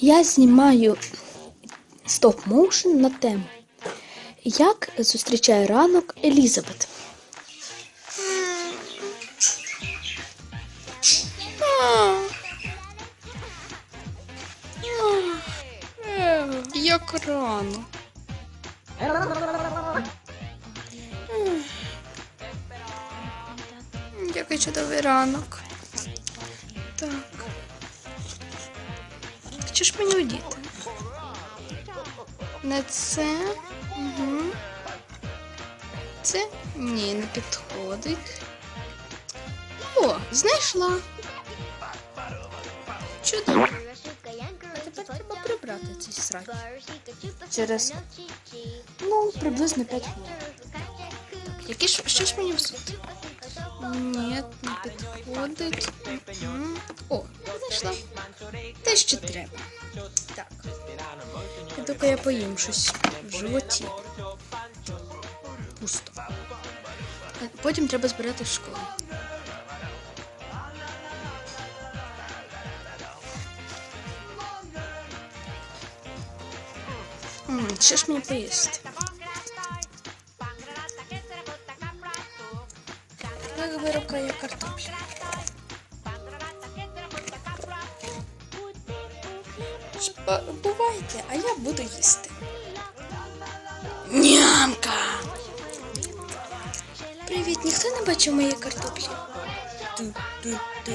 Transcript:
я знімаю стоп-моушен на тему Як зустрічає ранок Елізабет. Як рано. Який чудовий ранок. Що ж мені одіти? Не це. Угу. Це? Ні, не підходить. О, знайшла. Чудово. Тепер треба прибрати цей срач. Через ну, приблизно 5 хвилин. Які ж що ж мені взути? Ні, не підходить. О, знайшла. Те, що треба. Так. Піду-ка я поїм щось в животі. Пусто. Потім треба збирати в школу. Що ж мені поїсти? Як вирокає Бувайте, а я буду їсти. Нямка! Привіт, ніхто не бачив моєї картоплі? Ту, ту, ту.